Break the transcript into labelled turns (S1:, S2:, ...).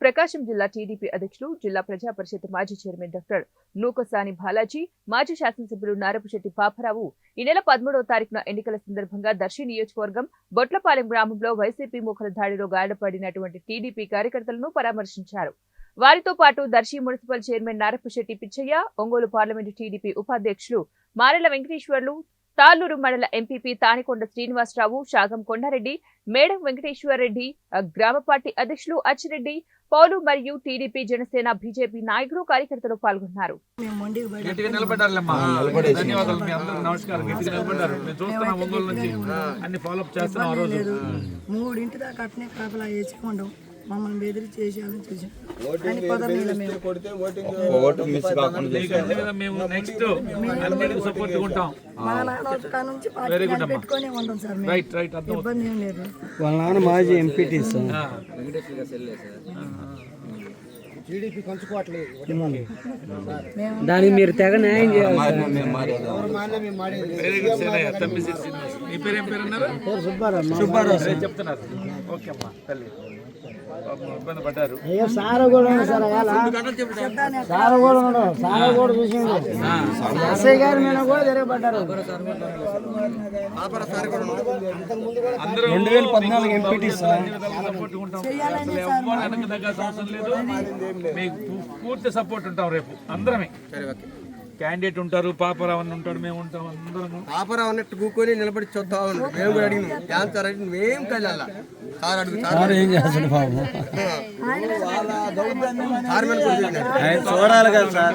S1: ప్రకాశం జిల్లా టీడీపీ అధ్యక్షులు జిల్లా ప్రజా పరిషత్ మాజీ చైర్మన్ డాక్టర్ నూకసాని బాలాజీ మాజీ శాసనసభ్యులు నారపుశెట్టి పాపరావు ఈ నెల పదమూడవ తారీఖున ఎన్నికల సందర్భంగా దర్శి నియోజకవర్గం బొట్లపాలెం గ్రామంలో వైసీపీ మూకల దాడిలో గాయపడినటువంటి టీడీపీ కార్యకర్తలను పరామర్శించారు. వారితో పాటు Darsi municipal chairman Narapusetti Pichaiah Ongole parliament TDP ఉపాధ్యక్షులు మారెల వెంకటేశ్వర్లు తాళ్ళూరు మండల ఎంపీపీ తానికొండ శ్రీనివాసరావు శాగం కొండారెడ్డి మేడం వెంకటేశ్వరరెడ్డి గ్రామ పార్టీ అధ్యక్షులు అచ్చిరెడ్డి పౌలు మరియు టీడీపీ జనసేన బీజేపీ నాయకులు కార్యకర్తలు పాల్గొన్నారు.
S2: మూడింటి దాకా అట్నే కాపలా మమ్మల్ని బెదిరి చేసేయాలని చూసాం
S3: ఓటు మిస్ కాకుండా
S4: మేము నెక్స్ట్ సపోర్ట్ ఉంటాం
S2: మా నాన్న వచ్చి నుంచి పార్టీ పెట్టుకొని ఉంటాం సార్ మేము.
S4: రైట్ రైట్
S2: ఇబ్బంది ఏం లేదు.
S5: వాళ్ళ నాన్న మాజీ ఎంపీటీ సార్. దానికి మీరు తెగ న్యాయం చేయాలి
S4: సుబ్బారావు. చెప్తున్నారు ఓకే అమ్మా తల్లి. ఇబ్బంది పడ్డారు.
S5: అయ్యో సార్ కూడా ఉన్నాడు సార్ అలా సార్ కూడా ఉన్నాడు సార్ కూడా చూసిండు. ఎస్ఐ గారి మీద కూడా తిరగబడ్డారు
S4: అందరూ
S5: రెండు వేల పద్నాలుగు ఎంపీటీ సార్.
S4: పూర్తి సపోర్ట్ ఉంటాం రేపు. అందరమే. క్యాండిడేట్ ఉంటారు పాపరావు అని ఉంటాడు మేము ఉంటాం అందరం
S6: పాపరావు అన్నట్టు కూకొని నిలబడి చూస్తా ఉన్నాం మేము కూడా అడిగినాం క్యాన్సర్ అంటే మేము కళ్ళ సార్
S5: ఏం చేస్తాడు బాబు
S6: సార్ మీద కూడా చూసినాం.
S5: చూడాలి కదా సార్.